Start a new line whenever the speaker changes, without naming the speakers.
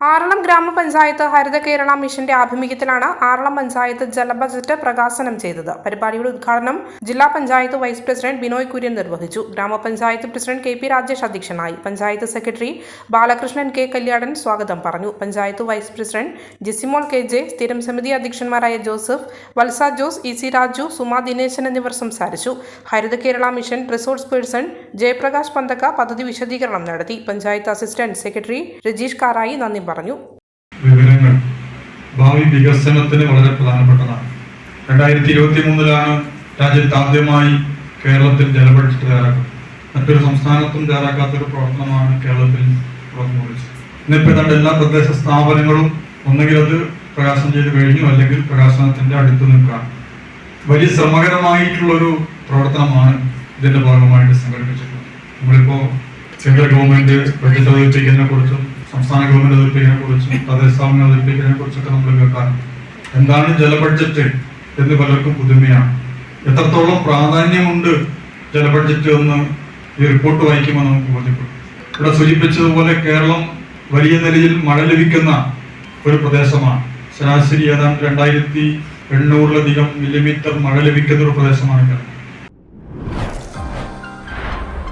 ആറളം ഗ്രാമപഞ്ചായത്ത് ഹരിത കേരള മിഷന്റെ ആഭിമുഖ്യത്തിലാണ് ആറളം പഞ്ചായത്ത് ജലബജറ്റ് പ്രകാശനം ചെയ്തത്. പരിപാടിയുടെ ഉദ്ഘാടനം ജില്ലാ പഞ്ചായത്ത് വൈസ് പ്രസിഡന്റ് ബിനോയ് കുര്യൻ നിർവഹിച്ചു. Gramapanchayat president K P Rajesh അധ്യക്ഷനായി. പഞ്ചായത്ത് സെക്രട്ടറി ബാലകൃഷ്ണൻ കെ കല്യാടൻ സ്വാഗതം പറഞ്ഞു. Panchayat vice president Jesimol K J സ്ഥിരം സമിതി അധ്യക്ഷന്മാരായ Joseph Valsa Jose E C Raju Suma Dineshan എന്നിവർ സംസാരിച്ചു. Haritha Kerala mission resource person Jayaprakash Panthakka പദ്ധതി വിശദീകരണം നടത്തി. പഞ്ചായത്ത് അസിസ്റ്റന്റ് സെക്രട്ടറി രജീഷ് കാറായി നന്ദി പറഞ്ഞു.
വിവരങ്ങൾ. ഭാവി വികസനത്തിന് വളരെ പ്രധാനപ്പെട്ടതാണ്. രണ്ടായിരത്തി ഇരുപത്തി മൂന്നിലാണ് രാജ്യത്ത് ആദ്യമായി കേരളത്തിൽ ജലബഡ്ജറ്റ് തയ്യാറാക്കുന്നത്. മറ്റൊരു സംസ്ഥാനത്തും തയ്യാറാക്കാത്തൊരു പ്രവർത്തനമാണ് കേരളത്തിൽ ഇന്നിപ്പോൾ എല്ലാ പ്രദേശ സ്ഥാപനങ്ങളും ഒന്നുകിൽ അത് പ്രകാശനം ചെയ്ത് കഴിഞ്ഞു അല്ലെങ്കിൽ പ്രകാശനത്തിന്റെ അടുത്ത് നിൽക്കുകയാണ്. വലിയ ശ്രമകരമായിട്ടുള്ളൊരു പ്രവർത്തനമാണ് ഇതിന്റെ ഭാഗമായിട്ട് സംഘടിപ്പിച്ചിട്ടുണ്ട്. നമ്മളിപ്പോ സെൻട്രൽ ഗവൺമെന്റ് ബഡ്ജറ്റ് അവതരിപ്പിക്കുന്നതിനെ കുറിച്ചും സംസ്ഥാന ഗവൺമെന്റ് അവതരിപ്പിക്കുന്നതിനെ കുറിച്ചും തദ്ദേശ സ്ഥാപനം അവതരിപ്പിക്കുന്നതിനെ കുറിച്ചൊക്കെ നമ്മൾ കേൾക്കാറുണ്ട്. എന്താണ് ജല ബഡ്ജറ്റ് എന്ന് പലർക്കും പുതുമയാണ്. എത്രത്തോളം പ്രാധാന്യമുണ്ട് ജല ബഡ്ജറ്റ് എന്ന് ഈ റിപ്പോർട്ട് വായിക്കുമ്പോൾ നമുക്ക് ബോധ്യപ്പെടും. ഇവിടെ സൂചിപ്പിച്ചതുപോലെ കേരളം വലിയ നിലയിൽ മഴ ലഭിക്കുന്ന ഒരു പ്രദേശമാണ്. ശരാശരി ഏതാണ്ട് രണ്ടായിരത്തി എണ്ണൂറിലധികം മില്ലിമീറ്റർ മഴ ലഭിക്കുന്ന ഒരു പ്രദേശമാണ് കേരളം.